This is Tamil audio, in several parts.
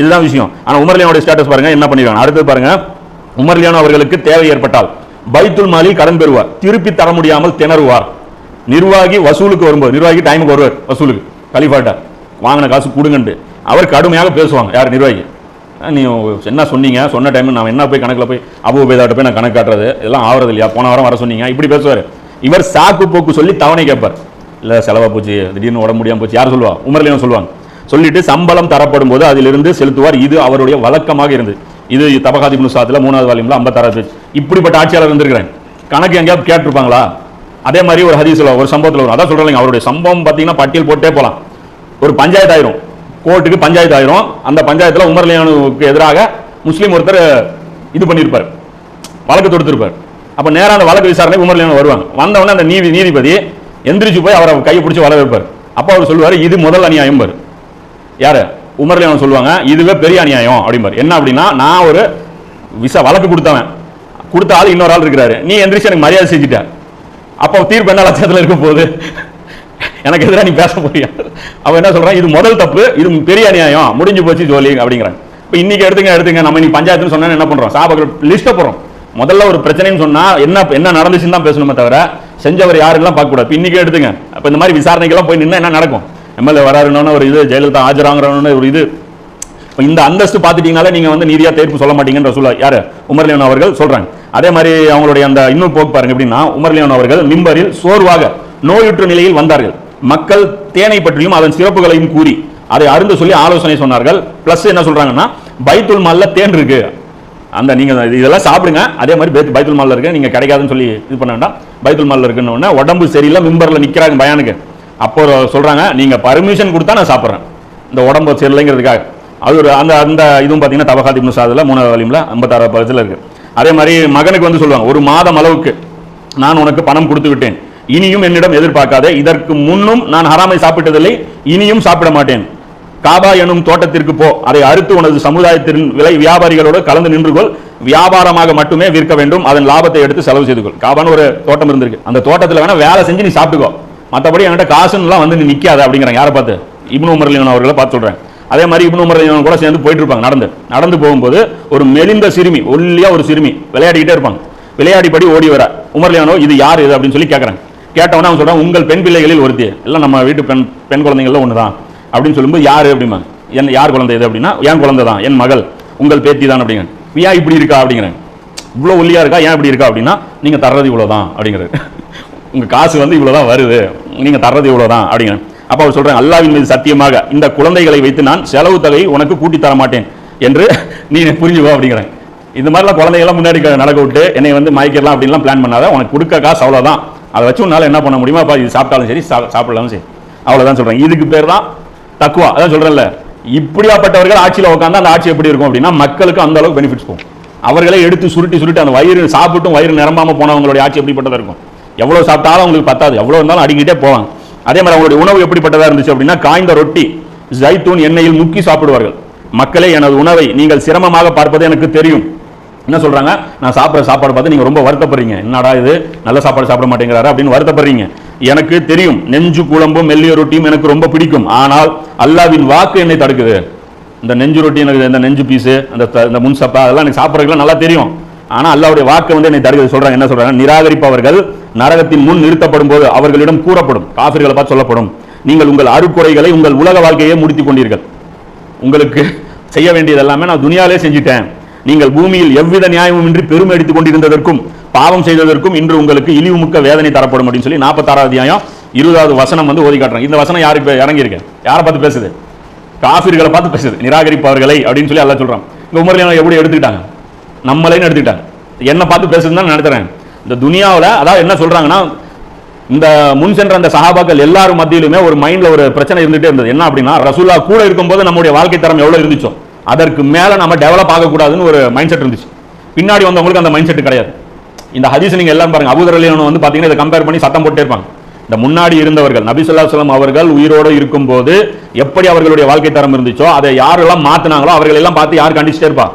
இதுதான் விஷயம். ஆனால் உமர்லியானுடைய ஸ்டேட்டஸ் பாருங்க என்ன பண்ணிருக்காங்க? அடுத்தது பாருங்க உமர்லியானோ அவர்களுக்கு தேவை ஏற்பட்டால் பைத்துல் மாலி கடன் பெறுவார். திருப்பி தர முடியாமல் திணறுவார். நிர்வாகி வசூலுக்கு வரும்போது நிர்வாகி டைமுக்கு வருவார் வசூலுக்கு. கலிஃபாட்ட. வாங்கின காசு கொடுங்கன்ட்டு. அவர் கடுமையாக பேசுவாங்க யார் நிர்வாகி? நீ என்ன சொன்னீங்க? சொன்ன டைம் நான் என்ன போய் கணக்கில் போய் அபு உபேதாட்ட போய் நான் கணக்கு காட்டுறது? இதெல்லாம் ஆகிறது இல்லையா? போன வாரம் வர சொன்னீங்க. இப்படி பேசுவார். இவர் சாக்கு போக்கு சொல்லி தவணை கேட்பார். இல்லை செலவா போச்சு. திடீர்னு உடம்பு முடியாமல் போச்சு. யார் சொல்லுவா? உமர்லேயும் சொல்லுவாங்க. சொல்லிட்டு சம்பளம் தரப்படும் போது அதிலிருந்து செலுத்துவார். இது அவருடைய வழக்கமாக இருந்தது. இது தபகாதி சாத்துல மூணாவது வாலியமில் ஐம்பத்தாறாவது இப்படிப்பட்ட ஆட்சியாளர் இருந்திருக்கிறேன். கணக்கு எங்கேயாவது கேட்டிருப்பாங்களா? அதே மாதிரி ஒரு ஹதீஸ்ல ஒரு சம்பவத்தில் வரும். அதான் சொல்கிறேன் அவருடைய சம்பவம் பார்த்தீங்கன்னா பட்டியல் போட்டே போகலாம் ஒரு பஞ்சாயத்து ஆயிரும். கோர்ட்டுக்கு பஞ்சாயத்து ஆயிரும். அந்த பஞ்சாயத்தில் உமர்லியானுக்கு எதிராக முஸ்லீம் ஒருத்தர் இது பண்ணியிருப்பார். வழக்கு தொடுத்திருப்பார். அப்போ நேராக அந்த வழக்கு விசாரணை உமர்லியானு வருவாங்க. வந்தவொடனே அந்த நீதி நீதிபதி எந்திரிச்சு போய் அவரை கையை பிடிச்சி வர வைப்பார். அப்போ அவர் சொல்லுவார் இது முதல் அநியாயம் பாரு. யாரு? உமர்லேவன் சொல்லுவாங்க இதுவே பெரிய அநியாயம் அப்படிம்பார். என்ன அப்படின்னா நான் ஒரு விசா வழக்கு கொடுத்தவன். கொடுத்த ஆள் இன்னொரு ஆள் இருக்கிறாரு. நீ எந்திரிச்சு எனக்கு மரியாதை செஞ்சுட்ட. அப்போ தீர்ப்பு என்ன லட்சத்தில் இருக்க போகுது? எனக்கு எதிராக நீ பேச போறியா? அவன் என்ன சொல்றான் இது முதல் தப்பு இது பெரிய அநியாயம் முடிஞ்சு போச்சு ஜோலி அப்படிங்கிறாங்க. இப்போ இன்னைக்கு எடுத்துங்க எடுத்துங்க நம்ம இன்னைக்கு பஞ்சாயத்துன்னு சொன்னா என்ன பண்றோம்? சாபகள் லிஸ்ட்டை போறோம் முதல்ல ஒரு பிரச்சனைன்னு சொன்னா என்ன என்ன நடந்துச்சுன்னு தான் பேசணுமே தவிர செஞ்சவர் யாருலாம் பார்க்க கூடாது இன்றைக்கி இன்னைக்கு எடுத்துங்க. அப்போ இந்த மாதிரி விசாரணைக்கெல்லாம் போய் நின்னா என்ன நடக்கும்? எம்எல்ஏ வராருன்னு ஒரு இது ஜெயலலிதா ஆஜராங்கிறன்னு ஒரு இது. இந்த அந்தஸ்து பார்த்துட்டீங்கனாலே நீங்கள் வந்து நீதியாக தீர்ப்பு சொல்ல மாட்டீங்கன்ற சொல்ல யார்? உமர்லியன் அவர்கள் சொல்கிறாங்க அதே மாதிரி அவங்களுடைய அந்த இன்னும் போக்கு பாருங்க எப்படின்னா உமர்லியன் அவர்கள் மிம்பரில் சோர்வாக நோயுற்று நிலையில் வந்தார்கள். மக்கள் தேனை பற்றியும் அதன் சிறப்புகளையும் கூறி அதை அருந்து சொல்லி ஆலோசனை சொன்னார்கள். ப்ளஸ் என்ன சொல்கிறாங்கன்னா பைத்துல் மாலில் தேன் இருக்கு. அந்த நீங்கள் இதெல்லாம் சாப்பிடுங்க. அதே மாதிரி பைத்- பைத்துல் மாலில் இருக்கு. நீங்கள் கிடைக்காதுன்னு சொல்லி இது பண்ண வேண்டாம். பைத்துல் மாலில் இருக்குன்னு உடனே உடம்பு சரியில்லை மிம்பரில் நிற்கிறாங்க பயானுக்கு. அப்போ சொல்கிறாங்க நீங்கள் பர்மிஷன் கொடுத்தா நான் சாப்பிட்றேன். இந்த உடம்பு சரியில்லைங்கிறதுக்காக. அது ஒரு அந்த அந்த இதுவும் பார்த்தீங்கன்னா தபகாதி முசாதில் மூணாவது வலிமில் ஐம்பத்தாறு பகுதியில் இருக்குது அதே மாதிரி மகனுக்கு வந்து சொல்லுவாங்க ஒரு மாதம் அளவுக்கு நான் உனக்கு பணம் கொடுத்து விட்டேன். இனியும் என்னிடம் எதிர்பார்க்காதே. இதற்கு முன்னும் நான் ஹராமை சாப்பிட்டதில்லை இனியும் சாப்பிட மாட்டேன். காபா எனும் தோட்டத்திற்கு போ. அதை அறுத்து உனது சமுதாயத்தின் விலை வியாபாரிகளோடு கலந்து நின்று கொள். வியாபாரமாக மட்டுமே விற்க வேண்டும். அதன் லாபத்தை எடுத்து செலவு செய்து கொள். காபான்னு ஒரு தோட்டம் இருந்திருக்கு. அந்த தோட்டத்தில் வேணா வேலை செஞ்சு நீ சாப்பிட்டுக்கோ. மற்றபடி என்கிட்ட காசுன்னுலாம் வந்து நீ நிற்காத அப்படிங்கிறாங்க. யாரை பார்த்து? இப்னு உமர்லியன் அவர்களை பார்த்து சொல்கிறேன் அதே மாதிரி இப்னு உமர்லியன் கூட சேர்ந்து போயிட்டு இருப்பாங்க நடந்து. நடந்து போகும்போது ஒரு மெலிந்த சிறுமி ஒல்லியாக ஒரு சிறுமி விளையாடிக்கிட்டே இருப்பாங்க. விளையாடிப்படி ஓடி வர. உமர்லியானோ இது யார் இது அப்படின்னு சொல்லி கேட்குறாங்க கேட்டவொன்னே அவன் சொல்கிறான் உங்கள் பெண் பிள்ளைகளில் ஒருத்தி. எல்லாம் நம்ம வீட்டு பெண் பெண் குழந்தைங்கள ஒன்று தான் அப்படின்னு சொல்லும்போது யார்? அப்படிமா. என் யார் குழந்தை இது? அப்படின்னா என் குழந்தை தான். என் மகள். உங்கள் பேத்தி தான். அப்படிங்க ஏன் இப்படி இருக்கா? அப்படிங்கிறேன் இவ்வளோ ஒல்லியாக இருக்கா? ஏன் இப்படி இருக்கா? அப்படின்னா நீங்கள் தர்றது இவ்வளோ தான் அப்படிங்கிறது உங்கள் காசு வந்து இவ்வளோ தான் வருது. நீங்கள் தர்றது இவ்வளோ தான் அப்படிங்கிற அப்போ அவர் சொல்றாங்க அல்லாவின் மீது சத்தியமாக இந்த குழந்தைகளை வைத்து நான் செலவு தொகையை உனக்கு கூட்டி தர மாட்டேன் என்று நீ புரிஞ்சுக்கோ அப்படிங்கிறேன். இந்த மாதிரிலாம் குழந்தைகள்லாம் முன்னாடி நடக்க விட்டு என்னை வந்து மயக்கிடலாம் அப்படின்லாம் பிளான் பண்ணாத உனக்கு கொடுக்க காசு அவ்வளோதான் அதை வச்சு உன்னால் என்ன பண்ண முடியுமா? அப்போ இது சாப்பிட்டாலும் சரி சா- சாப்பிடலாலும் சரி. அவ்வளோதான் சொல்கிறேன் இதுக்கு பேர் தான் தக்குவா. அதான் சொல்கிறேன்ல இப்படியாப்பட்டவர்கள் ஆட்சியில் உட்காந்தா அந்த ஆட்சி எப்படி இருக்கும் அப்படின்னா மக்களுக்கு அந்த அளவுக்கு பெனிஃபிட்ஸ் போகும். அவர்களே எடுத்து சுருட்டி சுருட்டி அந்த வயிறு சாப்பிட்டும் வயிறு நிரம்பாமல் போனவங்களுடைய ஆட்சி எப்படிப்பட்டதாக இருக்கும்? எவ்வளோ சாப்பிட்டாலும் அவங்களுக்கு பத்தாது. எவ்வளோ இருந்தாலும் அடிக்கிட்டே போவாங்க. அதே மாதிரி அவங்களுடைய உணவு எப்படிப்பட்டதாக இருந்துச்சு அப்படின்னா காய்ந்த ரொட்டி ஜைத்தூன் எண்ணெயில் முக்கி சாப்பிடுவார்கள். மக்களே எனது உணவை நீங்கள் சிரமமாக பார்ப்பது எனக்கு தெரியும். என்ன சொல்றாங்க? நான் சாப்பிட்ற சாப்பாடு பார்த்து நீங்க ரொம்ப வருத்தப்படுறீங்க. என்னடா இது? நல்ல சாப்பாடு சாப்பிட மாட்டேங்கிறாரு அப்படின்னு வருத்தப்படுறீங்க. எனக்கு தெரியும். நெஞ்சு குழம்பும் மெல்லிய ரொட்டியும் எனக்கு ரொம்ப பிடிக்கும். ஆனால் அல்லாவின் வாக்கு என்னை தடுக்குது. இந்த நெஞ்சு ரொட்டி எனக்கு இந்த நெஞ்சு பீஸு அந்த இந்த முன்சப்பா அதெல்லாம் எனக்கு சாப்பிட்றதுக்குலாம் நல்லா தெரியும். ஆனால் அல்லாவுடைய வாக்கு வந்து என்னை தடுக்குது. சொல்றாங்க என்ன சொல்றாங்க? நிராகரிப்பவர்கள் நரகத்தின் முன் நிறுத்தப்படும் போது அவர்களிடம் கூறப்படும் காபிர்களை பார்த்து சொல்லப்படும். நீங்கள் உங்கள் அருக்குறைகளை உங்கள் உலக வாழ்க்கையே முடித்துக் கொண்டீர்கள். உங்களுக்கு செய்ய வேண்டியது எல்லாமே நான் துனியாலே செஞ்சிட்டேன். நீங்கள் பூமியில் எவ்வித நியாயமும் இன்றி பெருமை எடுத்துக் கொண்டிருந்ததற்கும் பாவம் செய்ததற்கும் இன்று உங்களுக்கு இழிவுமிக்க வேதனை தரப்படும் அப்படின்னு சொல்லி நாற்பத்தாறாவது அத்தியாயம் இருபதாவது வசனம் வந்து ஓதி காட்டுறாங்க. இந்த வசனம் யாருக்கு இறங்கி யாரை பார்த்து பேசுது? காஃபிர்களை பார்த்து பேசுது. நிராகரிப்பவர்களை அப்படின்னு சொல்லி எல்லாம் சொல்கிறான் இந்த உமர்லியான எப்படி எடுத்துக்கிட்டாங்க? நம்மளேன்னு எடுத்துக்கிட்டாங்க. என்னை பார்த்து பேசுதுன்னு தான் நடத்துகிறேன் இந்த துனியாவில் அதாவது என்ன சொல்கிறாங்கன்னா இந்த முன் சென்ற அந்த சஹாபாக்கள் எல்லாரும் மத்தியிலுமே ஒரு மைண்டில் ஒரு பிரச்சனை இருந்துகிட்டே இருந்தது. என்ன அப்படின்னா ரசூல்லா கூட இருக்கும்போது நம்முடைய வாழ்க்கை தரம் எவ்வளோ இருந்துச்சோ அதற்கு மேலே நம்ம டெவலப் ஆகக்கூடாதுன்னு ஒரு மைண்ட் செட் இருந்துச்சு. பின்னாடி வந்தவங்களுக்கு அந்த மைண்ட் செட் கிடையாது. இந்த ஹதீஸ் நீங்கள் எல்லாம் பாருங்க அபூதர் அலியன் வந்து பார்த்தீங்கன்னா இதை கம்பேர் பண்ணி சத்தம் போட்டே இருப்பாங்க. இந்த முன்னாடி இருந்தவர்கள் நபி ஸல்லல்லாஹு அலைஹி அவர்கள் உயிரோடு இருக்கும்போது எப்படி அவர்களுடைய வாழ்க்கை தரம் இருந்துச்சோ அதை யாரெல்லாம் மாற்றினாங்களோ அவர்கள் எல்லாம் பார்த்து யார் கண்டிச்சிட்டே இருப்பா?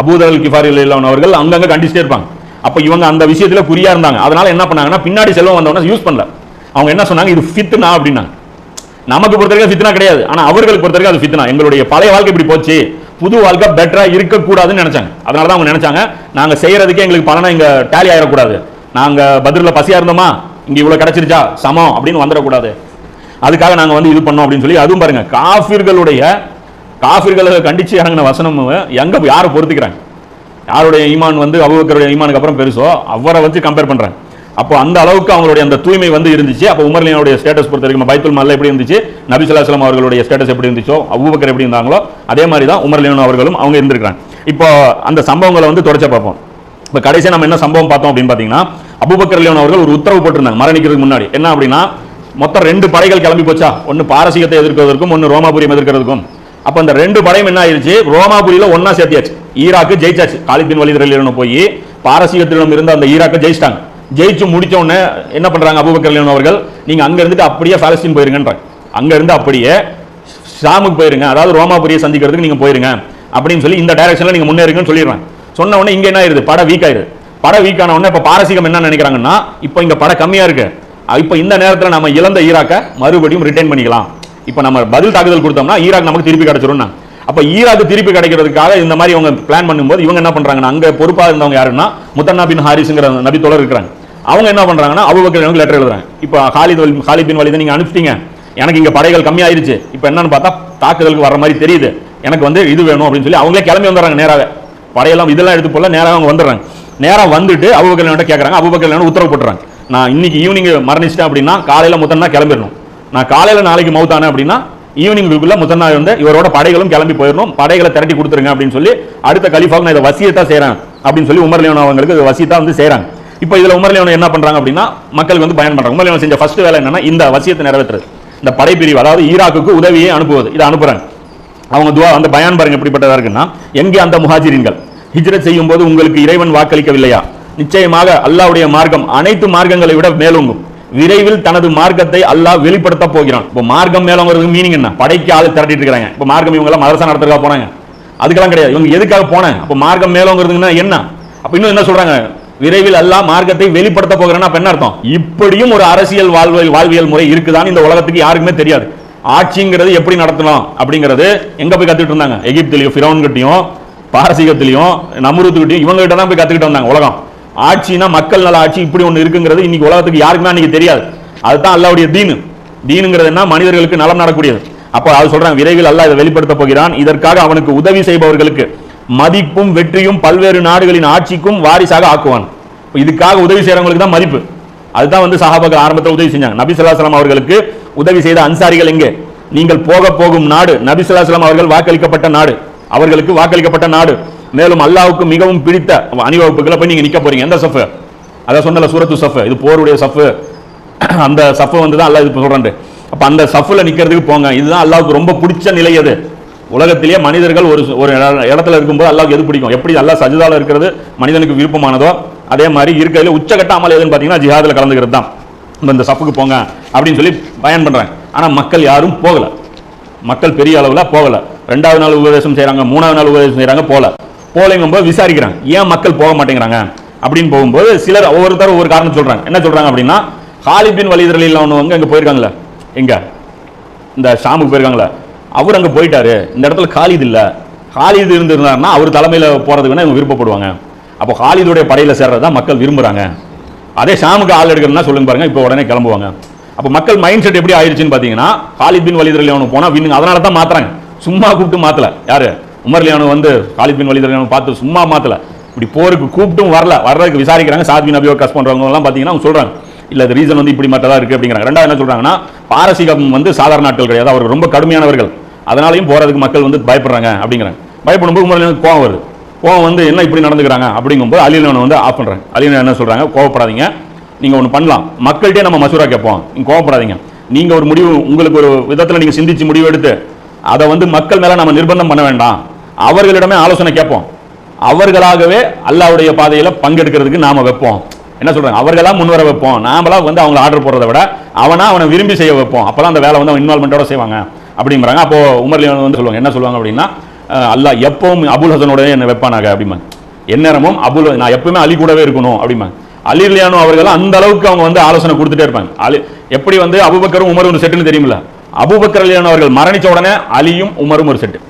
அபூதர் அல் கிஃபாரி அவர்கள் அங்கங்கே கண்டிச்சிட்டே இருப்பாங்க. அப்போ இவங்க அந்த விஷயத்துல குறியா இருந்தாங்க. அதனால என்ன பண்ணாங்கன்னா பின்னாடி செல்வம் வந்தவொடனே யூஸ் பண்ணல. அவங்க என்ன சொன்னாங்க? இது ஃபித்னா அப்படின்னாங்க. நமக்கு பொறுத்தவரைக்கும் ஃபித்னா கிடையாது. ஆனால் அவர்களுக்கு பொறுத்தவரைக்கும் அது ஃபித்னா எங்களுடைய பழைய வாழ்க்கை இப்படி போச்சு. புது வாழ்க்கை பெட்டரா இருக்கக்கூடாதுன்னு நினைச்சாங்க. அதனால தான் அவங்க நினைச்சாங்க நாங்கள் செய்யறதுக்கே எங்களுக்கு பலனா இங்கே டேலி ஆகிடக்கூடாது நாங்கள் பதிலில் பசியாக இருந்தோமா? இங்கே இவ்வளோ கிடச்சிருச்சா? சமம் அப்படின்னு வந்துடக்கூடாது. அதுக்காக நாங்கள் வந்து இது பண்ணோம் அப்படின்னு சொல்லி அதுவும் பாருங்கள் காஃபிர்களுடைய காஃபிர்களை கண்டிச்சு இறங்கின வசனம் எங்கே யாரை பொறுத்துக்கிறாங்க? யாருடைய ஈமான் வந்து அபுபக்கருடைய ஈமானுக்கு அப்புறம் பெருசோ? அவரை வச்சு கம்பேர் பண்ணுறேன் அப்போ அந்த அளவுக்கு அவங்களுடைய அந்த தூய்மை வந்து இருந்துச்சு. அப்போ உமர்லியனுடைய ஸ்டேட்டஸ் பொறுத்த வரைக்கும் பைத்துல் மல்ல எப்படி இருந்துச்சு? நபி அவர்களுடைய ஸ்டேட்டஸ் எப்படி இருந்துச்சோ அபூபக்கர் எப்படி இருந்தாங்களோ அதே மாதிரி தான் உமர்லியன் அவர்களும் அவங்க இருந்திருக்காங்க இப்போ அந்த சம்பவங்களை வந்து தொடச்ச பார்ப்போம். இப்போ கடைசியாக நம்ம என்ன சம்பவம் பார்த்தோம் அப்படின்னு பார்த்தீங்கன்னா அபுபக்கர் லியோன் அவர்கள் ஒரு உத்தரவு போட்டிருந்தாங்க மரணிக்கிறதுக்கு முன்னாடி. என்ன அப்படின்னா மொத்தம் ரெண்டு படைகள் கிளம்பி போச்சா? ஒன்று பாரசீகத்தை எதிர்க்கிறதுக்கும் ஒன்று ரோமாபுரியம் எதிர்க்கிறதுக்கும். அப்போ அந்த ரெண்டு படையும் என்ன ஆயிடுச்சு ரோமாபுரியில் ஒன்னா சேர்த்தியாச்சு. ஈராக்கு ஜெயிச்சாச்சு. காலிபின் பின் போய் பாரசீகத்திடம் இருந்த அந்த ஈராக்கை ஜெயிச்சிட்டாங்க. ஜெயிச்சு முடிச்ச உடனே என்ன பண்றாங்க அபூபக்கர் அவர்கள்? நீங்க அங்க இருந்துட்டு அப்படியே பாலஸ்தீன் போயிருங்கன்றாங்க. அங்க இருந்து அப்படியே ஷாமுக்கு போயிருங்க. அதாவது ரோமாபுரியை சந்திக்கிறதுக்கு நீங்க போயிருங்க. அப்படின்னு சொல்லி இந்த டைரக்ஷன்ல நீங்க முன்னேறுங்கன்னு சொல்லிடுறாங்க. சொன்ன உடனே இங்க என்ன ஆயிருது? படம் வீக் ஆயிருது படம் வீக் ஆன உடனே இப்ப பாரசீகம் என்ன நினைக்கிறாங்கன்னா இப்போ இங்க படம் கம்மியா இருக்கு. இப்போ இந்த நேரத்தில் நம்ம இழந்த ஈராக்கை மறுபடியும் ரிட்டைன் பண்ணிக்கலாம். இப்போ நம்ம பதில் தாக்குதல் கொடுத்தோம்னா ஈராக் நமக்கு திருப்பி கிடைச்சிரும் அப்ப ஈராக்கு திருப்பி கிடைக்கிறதுக்காக இந்த மாதிரி இவங்க பிளான் பண்ணும்போது இவங்க என்ன பண்றாங்கன்னா அங்க பொறுப்பாக இருந்தவங்க யாருன்னா முத்தன்னா பின் ஹாரிஸ்ங்கிற நபி தொடர் இருக்கிறாங்க. அவங்க என்ன பண்றாங்கன்னா அபுபக்கர் லெட்டர் எழுதுறாங்க. இப்போ ஹாலித் ஹாலித் பின் வலிதை நீங்க அனுப்பிச்சிட்டீங்க. எனக்கு இங்க படைகள் கம்மியாயிருச்சு. இப்போ என்னன்னு பார்த்தா தாக்குதலுக்கு வர மாதிரி தெரியுது. எனக்கு வந்து இது வேணும் அப்படின்னு சொல்லி அவங்களே கிளம்பி வந்துடுறாங்க நேராவே படையெல்லாம் இதெல்லாம் எடுத்து போல நேராக அவங்க வந்துடுறாங்க. நேரா வந்துட்டு அபுபக்கர் கேட்கறாங்க அபுபக்கர் உத்தரவு போட்டுறாங்க. நான் இன்னைக்கு ஈவினிங் மரணிச்சிட்டேன் அப்படின்னா காலையில முத்தன்னா கிளம்பிடணும். நான் காலையில நாளைக்கு மவுத்தானேன் அப்படின்னா ஈவினிங்குள்ள நாள் வந்து இவரோட படைகளும் கிளம்பி போயிடணும். படைகளை திரட்டி கொடுத்துருங்க அப்படின்னு சொல்லி அடுத்த கலிஃபாவுக்கு நான் இதை வசியத்தா செய்கிறேன் அப்படின்னு சொல்லி உமர்லியோன் அவங்களுக்கு இது வசியத்தா வந்து செய்கிறாங்க இப்போ இதில் உமர்லியோன் என்ன பண்ணுறாங்க அப்படின்னா மக்களுக்கு வந்து பயன் பண்ணுறாங்க உமர்லியோன் செஞ்ச ஃபர்ஸ்ட் வேலை என்னன்னா இந்த வசியத்தை நிறைவேற்றுறது. இந்த படைப்பிரிவு அதாவது ஈராக்குக்கு உதவியை அனுப்புவது இதை அனுப்புகிறாங்க அவங்க துவா அந்த பயான் பாருங்க எப்படிப்பட்டதா இருக்குன்னா எங்கே அந்த முஹாஜிரின்கள்? ஹிஜ்ரத் செய்யும் போது உங்களுக்கு இறைவன் வாக்களிக்கவில்லையா? நிச்சயமாக அல்லாவுடைய மார்க்கம் அனைத்து மார்க்கங்களை விட மேலோங்கும். விரைவில் தனது மார்க்கத்தை அல்லாஹ் வெளிப்படுத்த போகிறான். இப்போ மார்க்கம் மேலோங்கிறது மீனிங் என்ன? படைக்கு ஆள் திரட்டிட்டு இருக்காங்க இப்போ மார்க்கம் இவங்க எல்லாம் மதரசா நடத்துறதுக்காக போனாங்க. அதுக்கெல்லாம் கிடையாது. இவங்க எதுக்காக போனேன் அப்போ மார்க்கம் மேலோங்கிறதுன்னா என்ன? அப்போ இன்னும் என்ன சொல்றாங்க? விரைவில் அல்லா மார்க்கத்தை வெளிப்படுத்த போகிறேன்னா அப்ப என்ன அர்த்தம்? இப்படியும் ஒரு அரசியல் வாழ்வியல் வாழ்வியல் முறை இருக்குதான்னு இந்த உலகத்துக்கு யாருக்குமே தெரியாது. ஆட்சிங்கிறது எப்படி நடத்தலாம் அப்படிங்கிறது எங்க போய் கத்துக்கிட்டு இருந்தாங்க? எகிப்திலையும் ஃபிரோன்கிட்டையும் பாரசீகத்திலையும் நம்ருத்துக்கிட்டையும் இவங்க கிட்ட தான் போய் கத்துக்கிட்டு வந்தாங்க உலகம். ஆட்சினா மக்கள் நல ஆட்சி இப்படி ஒன்று இருக்குங்கிறது இன்னைக்கு உலகத்துக்கு யாருக்குமே அன்னைக்கு தெரியாது. அதுதான் அல்லாவுடைய தீனு. தீனுங்கிறது என்ன? மனிதர்களுக்கு நலம் நடக்கூடியது அப்போ அது சொல்றாங்க விரைவில் அல்லாஹ் இதை வெளிப்படுத்த போகிறான். இதற்காக அவனுக்கு உதவி செய்பவர்களுக்கு மதிப்பும் வெற்றியும் பல்வேறு நாடுகளின் ஆட்சிக்கும் வாரிசாக ஆக்குவான். இதுக்காக உதவி செய்யறவங்களுக்கு தான் மதிப்பு. அதுதான் வந்து சஹாபாக்கள் ஆரம்பத்தில் உதவி செஞ்சாங்க. நபி ஸல்லல்லாஹு அவர்களுக்கு உதவி செய்த அன்சாரிகள் எங்கே? நீங்கள் போக போகும் நாடு. நபி ஸல்லல்லாஹு அவர்கள் வாக்களிக்கப்பட்ட நாடு. அவர்களுக்கு வாக்களிக்கப்பட்ட நாடு. மேலும் அல்லாவுக்கு மிகவும் பிடித்த அணிவகுப்புகளை போய் நீங்க நிக்க போறீங்க. எந்த சஃப்? அதான் சொன்னல சூரத்து சஃப். இது போருடைய சஃப். அந்த சஃப் வந்து தான் அல்லாஹ் இது சொல்றான் அப்ப அந்த சஃப்ல நிக்கிறதுக்கு போங்க. இதுதான் அல்லாவுக்கு ரொம்ப பிடிச்ச நிலை அது. உலகத்திலேயே மனிதர்கள் ஒரு ஒரு இடத்துல இருக்கும்போது அல்லாவுக்கு எது பிடிக்கும்? எப்படி அல்லா சஜிதால இருக்கிறது மனிதனுக்கு விருப்பமானதோ அதே மாதிரி இருக்கிறதுல உச்சகட்ட அமல் எதுன்னு பார்த்தீங்கன்னா ஜிஹாதில் கலந்துக்கிறது தான். இந்த சப்புக்கு போங்க அப்படின்னு சொல்லி பயன் பண்ணுறாங்க ஆனால் மக்கள் யாரும் போகலை. மக்கள் பெரிய அளவில் போகலை. ரெண்டாவது நாள் உபதேசம் செய்கிறாங்க மூணாவது நாள் உபதேசம் போகல போல போலங்கும்போது விசாரிக்கிறாங்க. ஏன் மக்கள் போக மாட்டேங்கிறாங்க? அப்படின்னு போகும்போது சிலர் ஒவ்வொருத்தர் ஒவ்வொரு காரணம் சொல்கிறாங்க என்ன சொல்கிறாங்க அப்படின்னா ஹாலிபின் வழிதலில் வலித் ரலியல்லாஹு அங்கே போயிருக்காங்களே எங்கே? இந்த ஷாமுக்கு போயிருக்காங்களே அவர் அங்கே போயிட்டாரு. இந்த இடத்துல காலிது இல்லை. காலித் இருந்திருந்தாருன்னா அவர் தலைமையில் போகிறதுக்கு வேணா இவங்க விருப்பப்படுவாங்க. அப்போ காலிதுடைய படையில் தான் மக்கள் விரும்புகிறாங்க அதே ஷாமுக்கு ஆள் எடுக்கணும்னா சொல்லுங்க பாருங்க இப்போ உடனே கிளம்புவாங்க. அப்போ மக்கள் மைண்ட் செட் எப்படி ஆயிடுச்சுன்னு பார்த்தீங்கன்னா காலித் பின் வலித் போனால் போனா அதனால தான் மாற்றுறாங்க சும்மா கூப்பிட்டு மாற்றலை யார்? உமர்லியானு வந்து காலித் பின் பார்த்து சும்மா மாத்தல. இப்படி போருக்கு கூப்பிட்டும் வரல. வர்றதுக்கு விசாரிக்கிறாங்க. சாத் பின் கஸ் பண்ணுறவங்கலாம் பண்றவங்க எல்லாம் பாத்தீங்கன்னா அவங்க சொல்றாங்க. இல்ல அது ரீசன் வந்து இப்படி மட்டும் தான் இருக்கு அப்படிங்கிறாங்க. ரெண்டாவது என்ன சொல்றாங்கன்னா பாரசீகம் வந்து சாதாரண நாட்கள் கிடையாது. அவர் ரொம்ப கடுமையானவர்கள். அதனாலையும் போறதுக்கு மக்கள் வந்து பயப்படுறாங்க அப்படிங்கிறாங்க. பயப்படும்போது உமர் கோவம் வருது. கோவம் வந்து என்ன இப்படி நடந்துக்கிறாங்க அப்படிங்கும்போது அலிலன் வந்து ஆஃப் பண்றாங்க. அலிலன் என்ன சொல்றாங்க? கோவப்படாதீங்க. நீங்க ஒன்று பண்ணலாம். மக்கள்கிட்டே நம்ம மசூரா கேட்போம். நீங்க கோவப்படாதீங்க. நீங்க ஒரு முடிவு உங்களுக்கு ஒரு விதத்தில் நீங்க சிந்திச்சு முடிவு எடுத்து அதை வந்து மக்கள் மேலே நம்ம நிர்பந்தம் பண்ண வேண்டாம். அவர்களிடமே ஆலோசனை கேட்போம். அவர்களாகவே அல்லாஹ்வுடைய பாதையில் பங்கெடுக்கிறதுக்கு நாம வைப்போம். என்ன சொல்றாங்க? அவர்களாக முன்வர வைப்போம். நாமளா வந்து அவங்க ஆர்டர் போடுறத விட அவனா அவனை விரும்பி செய்ய வைப்போம். அப்பதான் அந்த வேலை வந்து அவன் இன்வால்மெண்டோட செய்வாங்க. அப்படிங்கிறாங்க அப்போ உமர் வந்து சொல்லுவாங்க. என்ன சொல்லுவாங்க அப்படின்னா அல்லாஹ் எப்பவும் அபுல் ஹசனோட என்ன வைப்பானாக அப்படிமா எந்நேரமும் அபுல் நான் எப்பவுமே அலி கூடவே இருக்கணும் அப்படிமா அலி லியானோ அவர்கள் அந்த அளவுக்கு அவங்க வந்து ஆலோசனை கொடுத்துட்டே இருப்பாங்க. அலி எப்படி வந்து அபுபக்கரும் உமரும் ஒரு செட்டுன்னு தெரியுமில்ல? அபுபக்கர் லியானோ அவர்கள் மரணிச்ச உடனே அலியும் உமரும் ஒரு செட்டு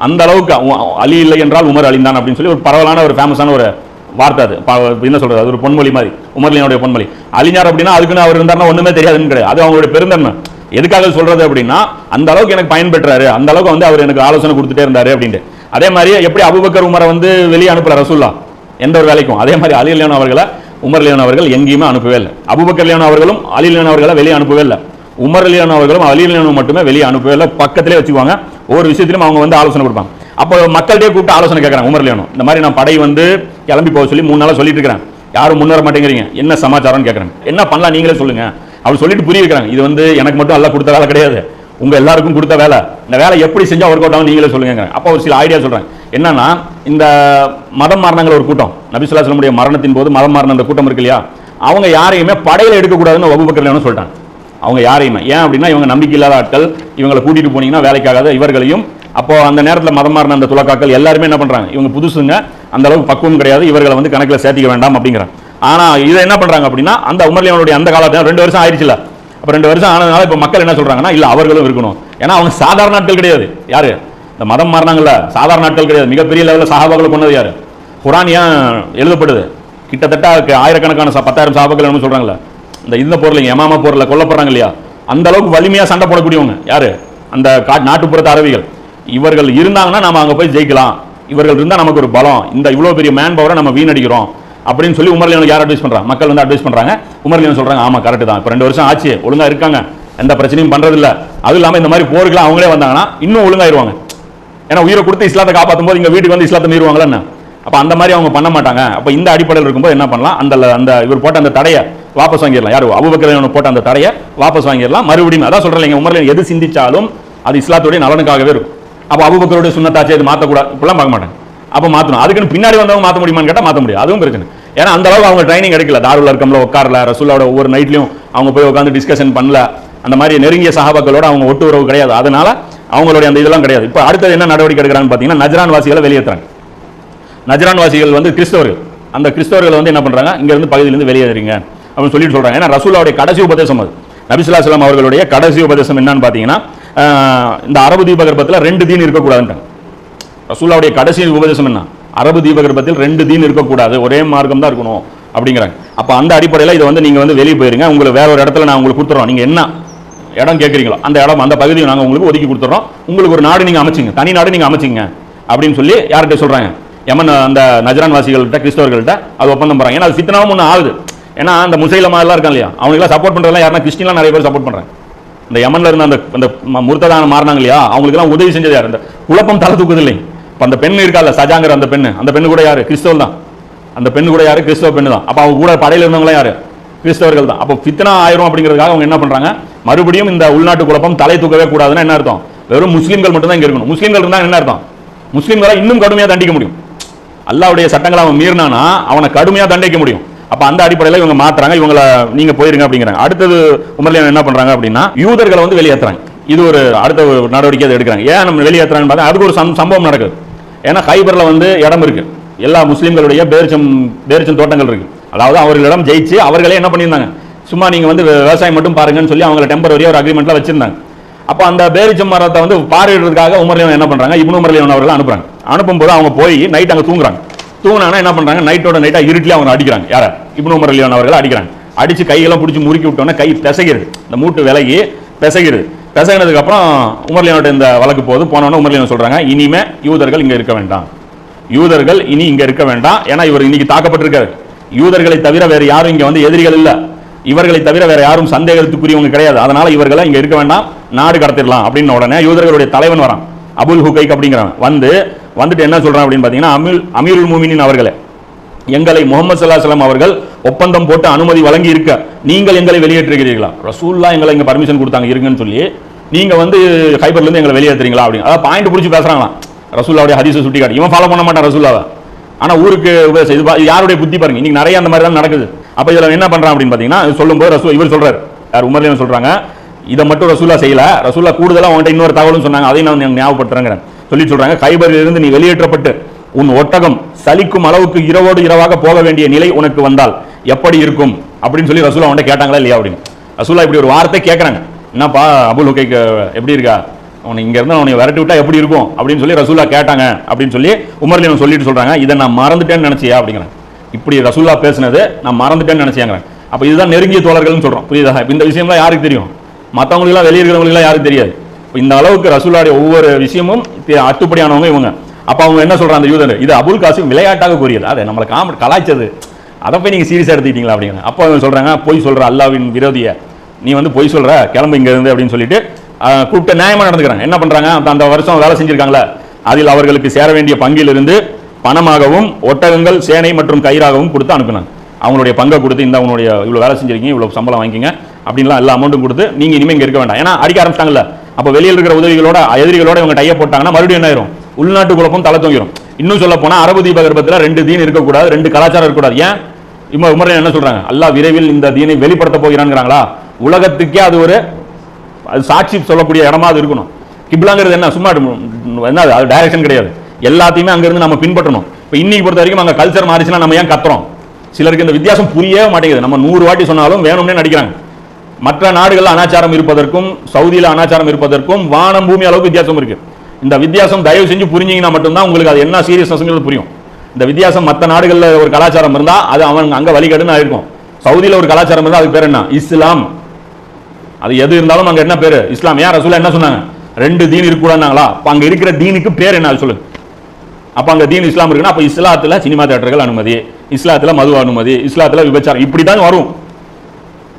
அந்த அளவுக்கு அலி இல்லை என்றால் உமர் அழிந்தான் அப்படின்னு சொல்லி ஒரு பரவலான ஒரு ஃபேமஸான ஒரு வார்த்தை அது. ப- என்ன சொல்றது? அது ஒரு பொன்மொழி மாதிரி. உமர்லியனுடைய பொன்மொழி. அழிஞார் அப்படின்னா அதுக்குன்னு அவர் இருந்தார்னா ஒண்ணுமே தெரியாதுன்னு கிடையாது. அது அவங்களுடைய பெருந்தன்மை. எதுக்காக சொல்றது அப்படின்னா அந்த அளவுக்கு எனக்கு பயன்பெற்றாரு அந்த அளவுக்கு வந்து அவர் எனக்கு ஆலோசனை கொடுத்துட்டே இருந்தாரு அப்படின்ட்டு. அதே மாதிரி எப்படி அபுபக்கர் உமரை வந்து வெளியே அனுப்பல ரசூல்லா? எந்த ஒரு வேலைக்கும். அதே மாதிரி அலி லியான் அவர்களை உமர் லியான் அவர்கள் எங்கேயுமே அனுப்பவே இல்லை. அபுபக்கர் லியான் அவர்களும் அலி லியான் அவர்களை வெளியே அனுப்பவே இல்லை. உமர் அலியானு அவர்களும் அலி அலியானு மட்டுமே வெளியே அனுப்பவே இல்லை பக்கத்திலே வச்சுக்குவாங்க. ஒவ்வொரு விஷயத்திலும் அவங்க வந்து ஆலோசனை கொடுப்பாங்க. அப்போ மக்கள்கிட்டயே கூப்பிட்டு ஆலோசனை கேட்குறாங்க உமர் அலியானு இந்த மாதிரி நான் படை வந்து கிளம்பி போக சொல்லி மூணு நாளாக சொல்லிட்டு இருக்கிறேன். யாரும் முன்னேற மாட்டேங்கிறீங்க. என்ன சமாச்சாரம்னு கேட்குறாங்க என்ன பண்ணலாம் நீங்களே சொல்லுங்க. அவர் சொல்லிட்டு புரிய வைக்கிறாங்க. இது வந்து எனக்கு மட்டும் எல்லாம் கொடுத்த வேலை கிடையாது. உங்க எல்லாருக்கும் கொடுத்த வேலை. இந்த வேலை எப்படி செஞ்சால் ஒர்க் அவுட் ஆகும் நீங்களே சொல்லுங்க அப்போ ஒரு சில ஐடியா சொல்றேன். என்னன்னா இந்த மதம் மாறினாங்கிற ஒரு கூட்டம். நபிசுல்லாஸ்லமுடைய மரணத்தின் போது மதம் மாறின அந்த கூட்டம் இருக்கு இல்லையா? அவங்க யாரையுமே படையில் எடுக்கக்கூடாதுன்னு வகுப்பக்கர்லன்னு சொல்லிட்டாங்க. அவங்க யாரையுமே. ஏன் அப்படின்னா இவங்க நம்பிக்கை இல்லாத ஆட்கள் இவங்களை கூட்டிட்டு போனீங்கன்னா வேலைக்காகாத இவர்களையும் அப்போ அந்த நேரத்தில் மதம் மாறின அந்த துலக்காக்கள் எல்லாருமே என்ன பண்றாங்க? இவங்க புதுசுங்க அந்த அளவுக்கு பக்குவம் கிடையாது இவர்களை வந்து கணக்கில் சேர்த்திக்க வேண்டாம் அப்படிங்கிறாங்க. ஆனால் இதை என்ன பண்றாங்க அப்படின்னா அந்த உமர்லியனுடைய அந்த காலத்தில் ரெண்டு வருஷம் ஆயிடுச்சுல. அப்போ ரெண்டு வருஷம் ஆனதுனால இப்போ மக்கள் என்ன சொல்றாங்கன்னா இல்லை அவர்களும் இருக்கணும். ஏன்னா அவங்க சாதாரண நாட்கள் கிடையாது. யாரு? இந்த மதம் மாறினாங்கல்ல சாதாரண நாட்கள் கிடையாது. மிகப்பெரிய லெவலில் சஹாபாக்களை கொண்டது யாரு? குரான் ஏன் எழுதப்படுது? கிட்டத்தட்ட ஆயிரக்கணக்கான பத்தாயிரம் சாபாக்கள் என்ன சொல்றாங்கல்ல. இந்த இந்த போர்ல எமாமா பொருளை கொல்லப்படுறாங்க இல்லையா? அந்த அளவுக்கு வலிமையாக சண்டை போடக்கூடியவங்க. யாரு? அந்த கா- நாட்டுப்புறத்து அரபிகள் இவர்கள் இருந்தாங்கன்னா நம்ம அங்கே போய் ஜெயிக்கலாம். இவர்கள் இருந்தால் நமக்கு ஒரு பலம். இந்த இவ்வளோ பெரிய மேன் பவரை நம்ம வீணடிக்கிறோம். அப்படின்னு சொல்லி உமர்லியனுக்கு யார் அட்வைஸ் பண்ணுறாங்க மக்கள் வந்து அட்வைஸ் பண்ணுறாங்க உமர்லியன் சொல்கிறாங்க ஆமா கரெக்டு தான். இப்போ ரெண்டு வருஷம் ஆச்சு ஒழுங்காக இருக்காங்க. எந்த பிரச்சனையும் பண்ணுறதில்ல அதுவும் இல்லாமல் இந்த மாதிரி போருக்குலாம் அவங்களே வந்தாங்கன்னா இன்னும் ஒழுங்காயிருவாங்க. ஏன்னா உயிரை கொடுத்து இஸ்லாத்தை காப்பாற்றும் போது இங்கே வீட்டுக்கு வந்து இஸ்லாத்தை மீறுவாங்களா என்ன? அந்த மாதிரி அவங்க பண்ண மாட்டாங்க. அப்போ இந்த அடிப்படையில் இருக்கும்போது என்ன பண்ணலாம்? அந்த அந்த இவர் போட்ட அந்த தடையை வாபஸ் வாங்கிடலாம். யார்? அபுபக்கர் போட்ட அந்த தடையை வாபஸ் வாங்கிடலாம். மறுபடியும் அதான் சொல்கிறேன் நீங்கள் உமரில் எது சிந்திச்சாலும் அது இஸ்லாத்துடைய நலனுக்காகவே இருக்கும். அப்போ அபுபக்கருடைய சுண்ணத்தாச்சு இது மாற்றக்கூடாது இப்படிலாம் பார்க்க மாட்டேன் அப்போ மாற்றணும் அதுக்குன்னு பின்னாடி வந்தவங்க மாற்ற முடியுமான்னு கேட்டால் மாற்ற முடியாது. அதுவும் பிரச்சனை. ஏன்னா அந்த அளவுக்கு அவங்க ட்ரைனிங் எடுக்கல. தாருல இருக்கம்ல உட்காரல ரசூலோட ஒவ்வொரு நைட்லையும் அவங்க போய் உட்காந்து டிஸ்கஷன் பண்ணல. அந்த மாதிரி நெருங்கிய சகாபாக்களோட அவங்க ஒட்டு உறவு கிடையாது. அதனால அவங்களுடைய அந்த இதெல்லாம் கிடையாது. இப்போ அடுத்தது என்ன நடவடிக்கை எடுக்கிறாங்கன்னு பார்த்தீங்கன்னா நஜரான் வாசிகளை வெளியேற்றுறாங்க நஜரான் வாசிகள் வந்து கிறிஸ்தவர்கள். அந்த கிறிஸ்தவர்கள் வந்து என்ன பண்ணுறாங்க இங்கேருந்து இருந்து வெளியேறீங்க அப்படின்னு சொல்லிட்டு சொல்றாங்க. ஏன்னா ரசூலாவுடைய கடைசி உபதேசம் அது. நபிசுல்லா சலாம் அவர்களுடைய கடைசி உபதேசம் என்னன்னு பார்த்தீங்கன்னா இந்த அரபு தீபகற்பத்தில் ரெண்டு தீன் இருக்கக்கூடாதுன்றாங்க. ரசூலாவுடைய கடைசி உபதேசம் என்ன? அரபு தீபகற்பத்தில் ரெண்டு தீன் இருக்கக்கூடாது. ஒரே மார்க்கம் தான் இருக்கணும் அப்படிங்கிறாங்க. அப்போ அந்த அடிப்படையில் இதை வந்து நீங்கள் வந்து வெளியே போயிருங்க. உங்களுக்கு வேற ஒரு இடத்துல நான் உங்களுக்கு கொடுத்துறோம். நீங்கள் என்ன இடம் கேட்குறீங்களோ அந்த இடம் அந்த பகுதியை நாங்கள் உங்களுக்கு ஒதுக்கி கொடுத்துறோம். உங்களுக்கு ஒரு நாடு நீங்கள் அமைச்சிங்க. தனி நாடு நீங்கள் அமைச்சிங்க அப்படின்னு சொல்லி யார்கிட்ட சொல்கிறாங்க எமன் அந்த நஜரான் வாசிகள்கிட்ட கிறிஸ்தவர்கள்ட்ட அது ஒப்பந்தம் போகிறாங்க ஏன்னா அது சித்தனாவும் ஒன்று ஆகுது. ஏன்னா அந்த முசைலமா எல்லாம் இருக்கான் இல்லையா? அவங்களுக்குலாம் சப்போர்ட் பண்ணுறதுலாம் யாருன்னா கிறிஸ்டின்லாம் நிறைய பேர் சப்போர்ட் பண்றாங்க. இந்த யமன்ல இருந்த அந்த அந்த ம- முர்த்ததான மாறினாங்க இல்லையா? அவங்களுக்குலாம் உதவி செஞ்சது யார்? இந்த குழப்பம் தலை தூக்குது இல்லை இப்போ அந்த பெண் இருக்கால சஜாங்கிற அந்த பெண்ணு. அந்த பெண்ணு கூட யாரு? கிறிஸ்தவ தான். அந்த பெண்ணு கூட யாரு? கிறிஸ்தவ பெண்ணு தான். அப்போ அவங்க கூட படையில இருந்தவங்களாம் யாரு? கிறிஸ்தவர்கள் தான். அப்போ ஃபித்னா ஆயிரும் அப்படிங்கிறதுக்காக அவங்க என்ன பண்றாங்க? மறுபடியும் இந்த உள்நாட்டு குழப்பம் தலை தூக்கவே கூடாதுன்னா என்ன அர்த்தம்? வெறும் முஸ்லீம்கள் மட்டும் தான் இங்கே இருக்கணும். முஸ்லீம்கள் இருந்தால் என்ன அர்த்தம்? முஸ்லீம்களை இன்னும் கடுமையாக தண்டிக்க முடியும். அல்லாவுடைய சட்டங்களை அவன் மீறினானா அவனை கடுமையாக தண்டிக்க முடியும். அப்போ அந்த அடிப்படையில் இவங்க மாற்றுறாங்க இவங்களை நீங்கள் போயிருங்க அப்படிங்கிறாங்க. அடுத்தது உமர்லியான் என்ன பண்ணுறாங்க அப்படின்னா யூதர்களை வந்து வெளியேற்றுறாங்க இது ஒரு அடுத்த ஒரு நடவடிக்கை அதை எடுக்கிறாங்க. ஏன் நம்ம வெளியேற்றுறாங்கன்னு பார்த்தா அதுக்கு ஒரு சம்- சம்பவம் நடக்குது. ஏன்னா ஹைபரில் வந்து இடம் இருக்குது எல்லா முஸ்லீம்களுடைய பேரிச்சம் பேரிச்சம் தோட்டங்கள் இருக்குது அதாவது அவர்களிடம் ஜெயிச்சு அவர்களே என்ன பண்ணியிருந்தாங்க? சும்மா நீங்கள் வந்து விவசாயம் மட்டும் பாருங்கன்னு சொல்லி அவங்கள டெம்பரரியாக ஒரு அக்ரிமெண்ட்டில் வச்சுருந்தாங்க. அப்போ அந்த பேரிச்சம் மரத்தை வந்து பார்வையிடுறதுக்காக உமர்லியன் என்ன பண்ணுறாங்க இப்னு உமர்லியன் அவர்கள் அனுப்புகிறாங்க அனுப்பும்போது அவங்க போய் நைட் அங்கே தூங்குறாங்க. தூங்குனாங்கன்னா என்ன பண்றாங்க? நைட்டோட நைட்டா இருட்டிலே அவங்க அடிக்கிறாங்க. யார? இப்னு உமர்லியன் அவர்கள் அடிக்கிறாங்க. அடிச்சு கையெல்லாம் பிடிச்சி முறுக்கி விட்டோன்னா கை பிசகிறது. இந்த மூட்டு விலகி பிசகிறது. பிசகினதுக்கு அப்புறம் இந்த வழக்கு போது போனோன்னு உமர்லியன் சொல்றாங்க இனிமே யூதர்கள் இங்க இருக்க வேண்டாம். யூதர்கள் இனி இங்க இருக்க வேண்டாம். ஏன்னா இவர் இன்னைக்கு தாக்கப்பட்டிருக்காரு. யூதர்களை தவிர வேற யாரும் இங்க வந்து எதிரிகள் இல்ல. இவர்களை தவிர வேற யாரும் சந்தேகத்துக்குரியவங்க கிடையாது. அதனால இவர்களை இங்க இருக்க வேண்டாம். நாடு கடத்திடலாம். அப்படின்னு உடனே யூதர்களுடைய தலைவன் வரான். அபுல் ஹுகைக் அப்படிங்கிறவன். வந்து வந்துட்டு என்ன சொல்கிறான் அப்படின்னு பார்த்தீங்கன்னா அமீர் அமீருல் மூமினின் அவர்களே எங்களை முகமது சல்லாஹ் அவர்கள் ஒப்பந்தம் போட்டு அனுமதி வழங்கி இருக்க நீங்கள் எங்களை வெளியேற்றுகிறீர்களா ரசூல்லா எங்களை இங்கே பர்மிஷன் கொடுத்தாங்க இருங்கன்னு சொல்லி நீங்கள் வந்து ஹைபர்லேருந்து எங்களை வெளியேற்றுறீங்களா அப்படின்னு. அதாவது பாயிண்ட் பிடிச்சி பேசுகிறாங்களாம் ரசூல்லாவுடைய ஹதீஸை சுட்டி காட்டி. இவன் ஃபாலோ பண்ண மாட்டான் ரசூல்லாவை. ஆனால் ஊருக்கு உபதேசம். இது யாருடைய புத்தி பாருங்க. இன்னைக்கு நிறைய அந்த மாதிரி தான் நடக்குது. அப்போ இதில் என்ன பண்ணுறான் அப்படின்னு பார்த்தீங்கன்னா சொல்லும்போது ரசூல் இவர் சொல்கிறார் யார் உமர்லேயும் சொல்கிறாங்க இதை மட்டும் ரசூலா செய்யல. ரசூலா கூடுதலாக அவன்கிட்ட இன்னொரு தகவலும் சொன்னாங்க. அதையும் நான் ஞாபகப்படுத்துறேன் சொல்லி சொல்றாங்க கைபரிலிருந்து நீ வெளியேற்றப்பட்டு உன் ஒட்டகம் சலிக்கும் அளவுக்கு இரவோடு இரவாக போக வேண்டிய நிலை உனக்கு வந்தால் எப்படி இருக்கும்? அப்படின்னு சொல்லி ரசூலா அவன்கிட்ட கேட்டாங்களா இல்லையா அப்படின்னு. ரசூலா இப்படி ஒரு வார்த்தை கேட்கறாங்க என்னப்பா அபுல் ஹுகைக்கு எப்படி இருக்கா? அவனை இங்க இருந்து உன்னை விரட்டி விட்டா எப்படி இருக்கும்? அப்படின்னு சொல்லி ரசூலா கேட்டாங்க. அப்படின்னு சொல்லி உமர்லியன் சொல்லிட்டு சொல்றாங்க இதை நான் மறந்துட்டேன்னு நினைச்சியா? அப்படிங்கிறேன் இப்படி ரசூல்லா பேசுனது நான் மறந்துட்டேன்னு நினைச்சியாங்க அப்போ இதுதான் நெருங்கிய தோழர்கள்னு சொல்கிறோம் புரியுதா? இந்த விஷயம்லாம் யாருக்கு தெரியும்? மற்றவங்களுக்குலாம் வெளியே இருக்கிறவங்களுக்குலாம் யாரும் தெரியாது. இந்த அளவுக்கு ரசூலாடைய ஒவ்வொரு விஷயமும் அட்டுப்படியானவங்க அத்துப்படியானவங்க இவங்க. அப்போ அவங்க என்ன சொல்கிறாங்க அந்த யூதர் இது அபுல் காசிம் விளையாட்டாக கூறியது. அதை நம்மளை காம கலாய்ச்சது. அதை போய் நீங்கள் சீரியஸாக எடுத்துக்கிட்டீங்களா அப்படிங்கிற அப்போ அவங்க பொய் சொல்கிற அல்லாவின் விரோதியை. நீ வந்து பொய் சொல்கிற கிளம்பு இங்கேருந்து அப்படின்னு சொல்லிட்டு கூப்பிட்ட கூப்பிட்டு நடந்துக்கிறாங்க. என்ன பண்ணுறாங்க அந்த- அந்த வருஷம் வேலை செஞ்சுருக்காங்களே. அதில் அவர்களுக்கு சேர வேண்டிய பங்கிலிருந்து பணமாகவும் ஒட்டகங்கள் சேனை மற்றும் கயிறாகவும் கொடுத்து அனுப்பினாங்க. அவங்களுடைய பங்கை கொடுத்து இந்த அவங்களுடைய இவ்வளோ வேலை செஞ்சிருக்கீங்க இவ்வளோ சம்பளம் வாங்கிக்கங்க. அப்படின்லாம் எல்லா அமௌண்ட்டும் கொடுத்து நீங்க இனிமே இங்கே இருக்க வேண்டாம். ஏன்னா அடிக்க ஆரம்பிச்சிட்டாங்கல்ல. அப்போ வெளியில் இருக்கிற உதவிகளோட எதிரிகளோட இவங்க டைய போட்டாங்கன்னா மறுபடியும் என்ன ஆயிரும்? உள்நாட்டு குழப்பம் தலை தூங்கிரும். இன்னும் சொல்ல போனால் அரபு தீபகற்பத்தில் ரெண்டு தீன் இருக்கக்கூடாது ரெண்டு கலாச்சாரம் இருக்கக்கூடாது. ஏன்? இம்மா உமரன் என்ன சொல்றாங்க? எல்லா விரைவில் இந்த தீனை வெளிப்படுத்த போகிறான்ங்கிறாங்களா? உலகத்துக்கே அது ஒரு அது சாட்சி சொல்லக்கூடிய இடமா அது இருக்கணும். கிப்லாங்கிறது என்ன? சும்மா என்ன அது? டைரக்ஷன் கிடையாது. எல்லாத்தையுமே அங்கிருந்து நம்ம பின்பற்றணும். இப்போ இன்னைக்கு பொறுத்த வரைக்கும் அங்கே கல்ச்சர் மாறிச்சுன்னா நம்ம ஏன் கத்துறோம்? சிலருக்கு இந்த வித்தியாசம் புரியவே மாட்டேங்குது. நம்ம நூறு வாட்டி சொன்னாலும் வேணும்னே நடிக்கிறாங்க. மற்ற நாடுகளில் அனாச்சாரம் இருப்பதற்கும் சவுதியில் அனாச்சாரம் இருப்பதற்கும் வானம் பூமி அளவுக்கு வித்தியாசம் இருக்கு. இந்த வித்தியாசம் தயவு செஞ்சு புரிஞ்சிங்கன்னா மட்டும்தான் உங்களுக்கு அது என்ன சீரியஸ்னஸ்ங்கிறது புரியும். இந்த வித்தியாசம் மற்ற நாடுகளில் ஒரு கலாச்சாரம் இருந்தால் அது அவன் அங்கே வழிகடுன்னு ஆயிருக்கும். சவுதியில் ஒரு கலாச்சாரம் இருந்தால் அது பேர் என்ன? இஸ்லாம். அது எது இருந்தாலும் அங்கே என்ன பேர்? இஸ்லாம். ஏன் ரசூலா என்ன சொன்னாங்க? ரெண்டு தீன் இருக்கக்கூடாதுனாங்களா அப்போ அங்கே இருக்கிற தீனுக்கு பேர் என்ன? அது சொல்லுங்க. அப்போ அங்கே தீன் இஸ்லாம் இருக்குன்னா அப்போ இஸ்லாத்தில் சினிமா தேட்டர்கள் அனுமதி இஸ்லாத்தில் மது அனுமதி இஸ்லாத்தில் விபச்சாரம். இப்படி தான் வரும்.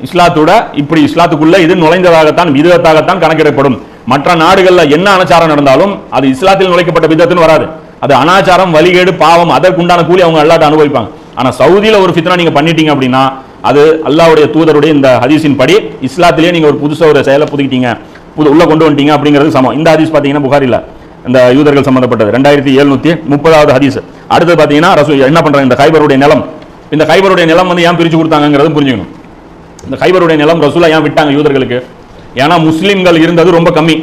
இஸ்லாத்தோட இப்படி இஸ்லாத்துக்குள்ள இது நுழைந்ததாகத்தான் விதத்தாகத்தான் கணக்கிடப்படும். மற்ற நாடுகளில் என்ன அனாச்சாரம் நடந்தாலும் அது இஸ்லாத்தில் நுழைக்கப்பட்ட விதத்துன்னு வராது. அது அனாச்சாரம் வழிகேடு பாவம் அதற்குண்டான கூலி அவங்க அல்லாட்ட அனுபவிப்பாங்க. ஆனால் சவுதியில் ஒரு ஃபித்னா நீங்கள் பண்ணிட்டீங்க அப்படின்னா அது அல்லாவுடைய தூதருடைய இந்த ஹதீஸின் படி இஸ்லாத்திலேயே நீங்கள் ஒரு புதுசாக ஒரு செயலை புதுக்கிட்டீங்க. புது உள்ள கொண்டு வந்துட்டீங்க அப்படிங்கிறது சமம். இந்த ஹதீஸ் பார்த்தீங்கன்னா புகாரில் இந்த யூதர்கள் சம்பந்தப்பட்டது. ரெண்டாயிரத்தி எழுநூத்தி முப்பதாவது ஹதீஸ். அடுத்து பார்த்தீங்கன்னா ரசூ என்ன பண்ணுறாங்க இந்த கைபருடைய நிலம். இந்த கைபருடைய நிலம் வந்து ஏன் பிரித்து கொடுத்தாங்கிறது புரிஞ்சுக்கணும். இந்த கைபருடைய நிலம் ரசூலா ஏன் விட்டாங்க யூதர்களுக்கு? ஏன்னா முஸ்லீம்கள் இருந்தது ரொம்ப கம்மி.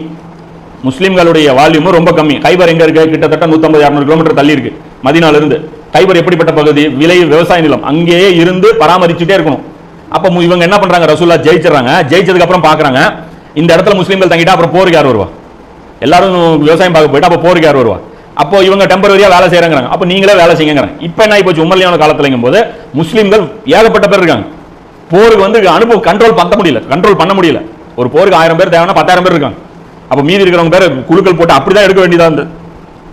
முஸ்லீம்களுடைய வால்யூமும் ரொம்ப கம்மி. கைபர் எங்க இருக்கு? கிட்டத்தட்ட 150 200 கிலோமீட்டர் தள்ளி இருக்கு மதினால இருந்து கைபர் எப்படிப்பட்ட பகுதி? விலை விவசாய நிலம். அங்கேயே இருந்து பராமரிச்சுட்டே இருக்கணும். அப்ப இவங்க என்ன பண்றாங்க? ரசூல்லா ஜெயிச்சிடறாங்க. ஜெயிச்சதுக்கு அப்புறம் பாக்குறாங்க. இந்த இடத்துல முஸ்லீம்கள் தங்கிட்டா அப்புறம் போருக்கு யார் வருவா? எல்லாரும் விவசாயம் பார்க்க போயிட்டு அப்போ போருக்கு யார் வருவா? அப்போ இவங்க டெம்பரரியா வேலை செய்யறாங்க அப்ப நீங்களே வேலை செய்யுங்கிறாங்க. இப்போ என்ன ஆகி போச்சு? உமர்லியான காலத்துலங்கும் போது முஸ்லீம்கள் ஏகப்பட்ட பேர் இருக்காங்க. போருக்கு வந்து அனுபவம் கண்ட்ரோல் பண்ண முடியல. கண்ட்ரோல் பண்ண முடியல. ஒரு போருக்கு ஆயிரம் பேர் தேவைன்னா பத்தாயிரம் பேர் இருக்காங்க. அப்போ மீதி இருக்கிறவங்க பேர் குழுக்கள் போட்டு அப்படிதான் எடுக்க வேண்டியதாக இருந்தது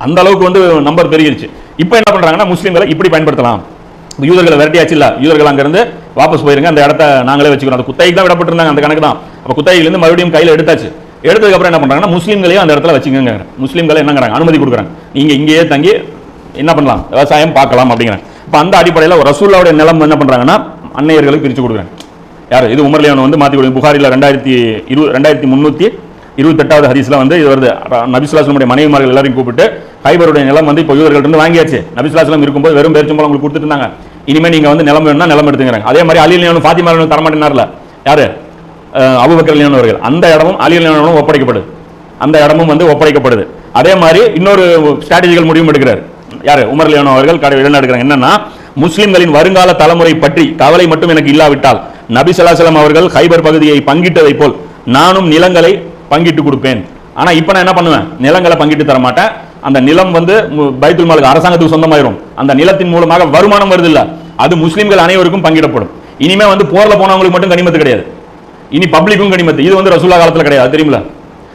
அந்த அளவுக்கு வந்து நம்பர் பெருகிருச்சு. இப்போ என்ன பண்ணுறாங்கன்னா முஸ்லீம்களை இப்படி பயன்படுத்தலாம். யூதர்களை விரட்டியாச்சு இல்லை. யூதர்கள் அங்கேருந்து வாபஸ் போயிருங்க. அந்த இடத்த நாங்களே வச்சுக்கிறோம். அந்த குத்தகைக்கு தான் விடப்பட்டிருந்தாங்க. அந்த கணக்கு தான். அப்போ குத்தகையிலிருந்து மறுபடியும் கையில் எடுத்தாச்சு. எடுத்ததுக்கு அப்புறம் என்ன பண்ணுறாங்கன்னா முஸ்லீம்களையும் அந்த இடத்துல வச்சுக்கோங்க முஸ்லீம்களை என்னங்கிறாங்க? அனுமதி கொடுக்குறாங்க. நீங்கள் இங்கேயே தங்கி என்ன பண்ணலாம்? விவசாயம் பார்க்கலாம் அப்படிங்கிறாங்க. இப்போ அந்த அடிப்படையில் ரசூல்லாவுடைய நிலம் என்ன பண்ணுறாங்கன்னா அன்னையர்களுக்கு பிரித்து கொடுக்குறேன். யார்? இது உமர்லியான் வந்து மாற்றி கொடுங்க புகாரில் ரெண்டாயிரத்தி இரு ரெண்டாயிரத்தி முந்நூற்றி இருபத்தெட்டாவது ஹதீஸ்ல வந்து இது வருது. நபிசுலாசனுடைய மனைவிமார்கள் எல்லாரையும் கூப்பிட்டு ஹைபருடைய நிலம் வந்து இப்போ யூதர்கள் இருந்து வாங்கியாச்சு. நபிசுலாசலம் இருக்கும்போது வெறும் பேரிச்சம்பளம் உங்களுக்கு கொடுத்துட்டு இருந்தாங்க. இனிமே நீங்கள் வந்து நிலம் வேணும்னா நிலம் எடுத்துங்கிறாங்க. அதே மாதிரி அலிலியானும் ஃபாத்திமாலும் தரமாட்டினார்ல யார்? அஹ் அவர்கள். அந்த இடமும் அலிலியானும் ஒப்படைக்கப்படுது. அந்த இடமும் வந்து ஒப்படைக்கப்படுது. அதே மாதிரி இன்னொரு ஸ்ட்ராட்டஜிகள் முடிவும் எடுக்கிறார். யார்? உமர்லியானோ அவர்கள் கடை என்ன எடுக்கிறாங்க என்னன்னா முஸ்லிம்களின் வருங்கால தலைமுறை பற்றி கவலை மட்டும் எனக்கு இல்லாவிட்டால் நபி சலாசலம் அவர்கள் ஹைபர் பகுதியை பங்கிட்டதை போல் நானும் நிலங்களை பங்கிட்டு கொடுப்பேன். ஆனால் இப்போ நான் என்ன பண்ணுவேன்? நிலங்களை பங்கிட்டு தர மாட்டேன் அந்த நிலம் வந்து பைத்துல் மாலுக்கு அரசாங்கத்துக்கு சொந்தமாயிரும். அந்த நிலத்தின் மூலமாக வருமானம் வருது அது முஸ்லீம்கள் அனைவருக்கும் பங்கிடப்படும். இனிமே வந்து போரில் போனவங்களுக்கு மட்டும் கனிமத்து கிடையாது. இனி பப்ளிக்கும் கனிமத்து. இது வந்து ரசூல்லா காலத்தில் கிடையாது. அது தெரியுமில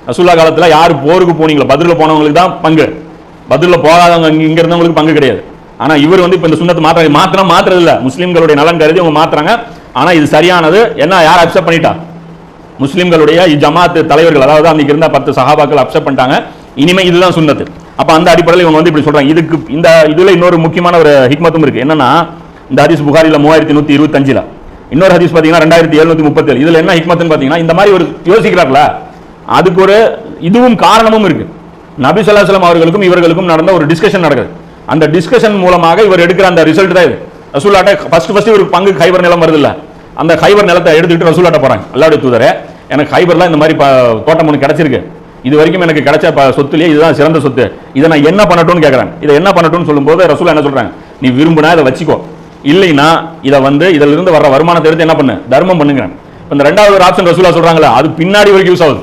ரசூல்லா காலத்தில் யார் போருக்கு போனீங்களோ பதிலில் போனவங்களுக்கு தான் பங்கு. பதிலில் போகாதவங்க இங்கே இருந்தவங்களுக்கு பங்கு கிடையாது. ஆனா இவர் வந்து இப்ப இந்த சுண்ணத்தை மாற்ற மாத்திரம் மாத்துறது இல்ல முஸ்லிம்களுடைய நலன் கருதி அவங்க மாத்துறாங்க. ஆனா இது சரியானது. என்ன யார் அப்செப்ட் பண்ணிட்டா? முஸ்லிம்களுடைய ஜமாத் தலைவர்கள் அதாவது அன்னைக்கு இருந்த பத்து சஹாபாக்கள் அப்செப்ட் பண்ணிட்டாங்க. இனிமே இதுதான் சுண்ணத்து. அப்ப அந்த அடிப்படையில் இவங்க வந்து இப்படி சொல்றாங்க. இதுக்கு இந்த இதுல இன்னொரு முக்கியமான ஒரு ஹிக்மத்தும் இருக்கு. என்னன்னா இந்த ஹதீஸ் புகாரில மூவாயிரத்தி நூத்தி இருபத்தஞ்சுல. இன்னொரு ஹதீஸ் பாத்தீங்கன்னா ரெண்டாயிரத்தி எழுநூத்தி முப்பத்தேழு. இதுல என்ன ஹிக்மத்துன்னு பாத்தீங்கன்னா இந்த மாதிரி ஒரு யோசிக்கிறார்களா அதுக்கு ஒரு இதுவும் காரணமும் இருக்கு. நபி ஸல்லல்லாஹு அவர்களுக்கும் இவர்களுக்கும் நடந்த ஒரு டிஸ்கஷன் நடக்குது. அந்த டிஸ்கஷன் மூலமாக இவர் எடுக்கிற அந்த ரிசல்ட் தான் இது. ரசூல்லாட்ட ஃபர்ஸ்ட் ஃபர்ஸ்ட் ஒரு பங்கு ஹைபர் நிலம் வருது இல்லை அந்த ஹைபர் நிலத்தை எடுத்துக்கிட்டு ரசூலாட்ட போறாங்க. அல்லாவுடைய தூதரே எனக்கு ஹைபர்லாம் இந்த மாதிரி தோட்டம் ஒன்று கிடைச்சிருக்கு. இது வரைக்கும் எனக்கு கிடைச்ச ப- இதுதான் சிறந்த சொத்து. இதை நான் என்ன பண்ணட்டும்னு கேட்குறேன் இதை என்ன பண்ணட்டும்னு சொல்லும்போது ரசூலா என்ன சொல்கிறாங்க நீ விரும்புனா இதை வச்சுக்கோ. இல்லைன்னா இதை வந்து இதில் இருந்து வர்ற வருமானத்தை எடுத்து என்ன பண்ணு? தர்மம் பண்ணுங்க இப்போ இந்த ரெண்டாவது ஒரு ஆப்ஷன் ரசூலா சொல்கிறாங்களே அது பின்னாடி வரைக்கும் யூஸ் ஆகுது.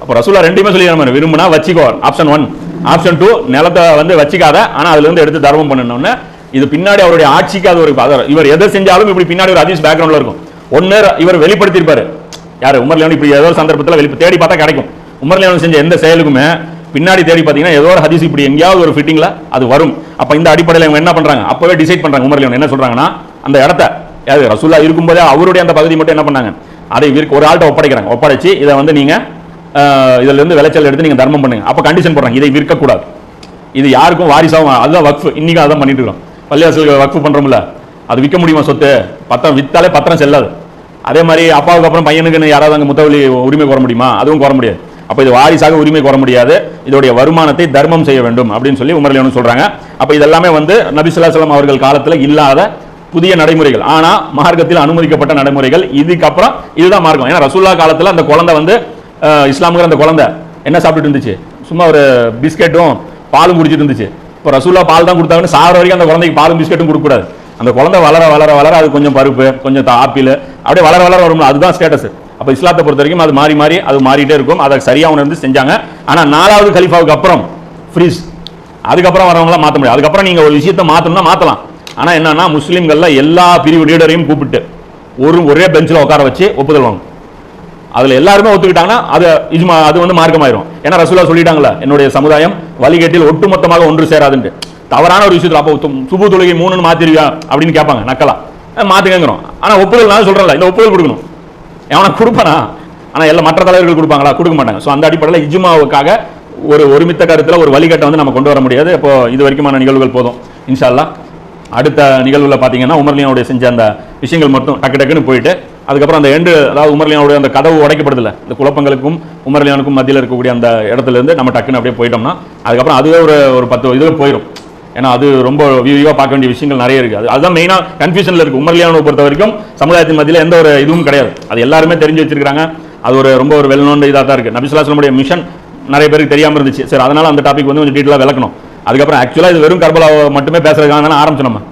அப்போ ரசூலா ரெண்டுமே சொல்லி விரும்புனா வச்சுக்கோ. ஆப்ஷன் ஒன் ஆப்ஷன் டூ நிலத்தை வந்து வச்சுக்காத ஆனால் அதுலேருந்து எடுத்து தர்மம் பண்ணணும்னு. இது பின்னாடி அவருடைய ஆட்சிக்கு அது ஒரு பதம். இவர் எதை செஞ்சாலும் இப்படி பின்னாடி ஒரு ஹதீஸ் பேக்ரவுண்டில் இருக்கும். ஒன்று இவர் வெளிப்படுத்தியிருப்பார். யார்? உமர் லியான் இப்படி ஏதோ ஒரு சந்தர்ப்பத்தில் வெளி தேடி பார்த்தா கிடைக்கும். உமர் செஞ்ச எந்த செயலுக்குமே பின்னாடி தேடி பார்த்தீங்கன்னா ஏதோ ஒரு ஹதீஸ் இப்படி எங்கேயாவது ஒரு ஃபிட்டிங்ல அது வரும். அப்போ இந்த அடிப்படையில் இவங்க என்ன பண்ணுறாங்க அப்போவே டிசைட் பண்ணுறாங்க உமர் என்ன சொல்கிறாங்கன்னா அந்த இடத்த யாரு? ரசூல்லா இருக்கும்போதே அவருடைய அந்த பகுதி மட்டும் என்ன பண்ணாங்க? அதை ஒரு ஆள்கிட்ட ஒப்படைக்கிறாங்க. ஒப்படைச்சு இதை வந்து நீங்கள் அஹ், இதுல இருந்து விளைச்சல் எடுத்து நீங்கள் தர்மம் பண்ணுங்க. அப்போ கண்டிஷன் போடுறாங்க. இதை விற்கக்கூடாது. இது யாருக்கும் வாரிசாகும் அதுதான் வக்ஃபு. இன்னைக்கு அதான் பண்ணிட்டு இருக்கோம் பள்ளிவாசலுக்கு வக்ஃபு பண்ணுறோம்ல அது விற்க முடியுமா சொத்து? பத்திரம் விற்றாலே பத்திரம் செல்லாது. அதே மாதிரி அப்பாவுக்கு அப்புறம் பையனுக்கு யாராவது அங்கே முத்தவழி உரிமை கோர முடியுமா? அதுவும் கோர முடியாது. அப்போ இது வாரிசாக உரிமை கோர முடியாது. இதோடைய வருமானத்தை தர்மம் செய்ய வேண்டும் அப்படின்னு சொல்லி உமர்லியனு சொல்கிறாங்க அப்போ இதெல்லாமே வந்து நபிசுல்லாசலம் அவர்கள் காலத்தில் இல்லாத புதிய நடைமுறைகள். ஆனால் மார்க்கத்தில் அனுமதிக்கப்பட்ட நடைமுறைகள். இதுக்கப்புறம் இதுதான் மார்க்கம். ஏன்னா ரசூல்லா காலத்தில் அந்த குழந்தை வந்து இஸ்லாமுங்கிற அந்த குழந்தை என்ன சாப்பிட்டுட்டு இருந்துச்சு? சும்மா ஒரு பிஸ்கெட்டும் பாலும் குடிச்சிட்டு இருந்துச்சு. இப்போ ரசூலா பால் தான் கொடுத்தாங்கன்னு சாகிற வரைக்கும் அந்த குழந்தைக்கு பாலும் பிஸ்கெட்டும் கொடுக்கக்கூடாது. அந்த குழந்தை வளர வளர வளர அது கொஞ்சம் பருப்பு கொஞ்சம் ஆப்பிள் அப்படியே வளர வளர வரும்ல அதுதான் ஸ்டேட்டஸ் அப்போ இஸ்லாத்தை பொறுத்த வரைக்கும் அது மாறி மாறி அது மாறிட்டே இருக்கும். அதை சரியாக உணர்ந்து செஞ்சாங்க. ஆனால் நாலாவது கலிஃபாவுக்கு அப்புறம் ஃப்ரீஸ் அதுக்கப்புறம் வரவங்களாம் மாற்ற முடியாது. அதுக்கப்புறம் நீங்கள் ஒரு விஷயத்தை மாற்றணும்னா மாற்றலாம் ஆனால் என்னன்னா முஸ்லீம்களில் எல்லா பிரிவு லீடரையும் கூப்பிட்டு ஒரு ஒரே பெஞ்சில் உட்கார வச்சு ஒப்புதல் வாங்க அதுல எல்லாருமே ஒத்துக்கிட்டாங்கன்னா அது இஜ்மா அது வந்து மார்க்கமாயிரும். ஏன்னா ரசூலா சொல்லிட்டாங்களா என்னுடைய சமுதாயம் வழிகேட்டில் ஒட்டுமொத்தமாக ஒன்று சேராதுன்ட்டு. தவறான ஒரு விஷயத்தில் அப்போ சுபு தொழுகை மூணுன்னு மாத்திருவியா அப்படின்னு கேட்பாங்க நக்கலா. அஹ் மாத்துக்கங்கிறோம் ஆனா ஒப்புதல் நான் சொல்கிறேன்ல இந்த ஒப்புதல் கொடுக்கணும். எவனா கொடுப்பானா? ஆனா எல்லா மற்ற தலைவர்கள் கொடுப்பாங்களா? கொடுக்க மாட்டாங்க. ஸோ அந்த அடிப்படையில் இஜ்மாவுக்காக ஒரு ஒருமித்த கருத்தில் ஒரு வழிகட்டை வந்து நம்ம கொண்டு வர முடியாது. இப்போ இது வரைக்குமான நிகழ்வுகள் போதும் இன்ஷா அடுத்த நிகழ்வுல பார்த்தீங்கன்னா உமர்லியனுடைய செஞ்ச அந்த விஷயங்கள் மட்டும் டக்கு டக்குன்னு போயிட்டு அதுக்கப்புறம் அந்த எண்டு அதாவது உமர்லியானுடைய அந்த கதவு உடைக்கப்படுதில்ல இந்த குழப்பங்களுக்கும் உமர்லியானுக்கும் மத்தியில் இருக்கக்கூடிய அந்த இடத்துலேருந்து நம்ம டக்குன்னு அப்படியே போயிட்டோம்னா அதுக்கப்புறம் அதுவே ஒரு ஒரு பத்து இதுவே போயிடும் ஏன்னா அது ரொம்ப விரிவாக பார்க்க வேண்டிய விஷயங்கள் நிறைய இருக்குது அது அதுதான் மெயினாக கன்ஃபியூஷனில் இருக்குது உமர்லியானவை பொறுத்த வரைக்கும் சமுதாயத்தின் மத்தியில் எந்த ஒரு இதுவும் கிடையாது. அது எல்லாருமே தெரிஞ்சு வச்சிருக்காங்க அது ஒரு ரொம்ப ஒரு வெல் இதாக தான் இருக்குது நபிசுல்லாஸ்லமுடைய மிஷன் நிறைய பேருக்கு தெரியாமல் இருந்துச்சு. சரி அதனால் அந்த டாபிக் வந்து கொஞ்சம் டீட்டெயிலாக விளக்கணும். அதுக்கப்புறம் ஆக்சுவலாக இது வெறும் கர்பலாவை மட்டுமே பேசுறதுக்காக தானே ஆரம்பிச்சோம் நம்ம.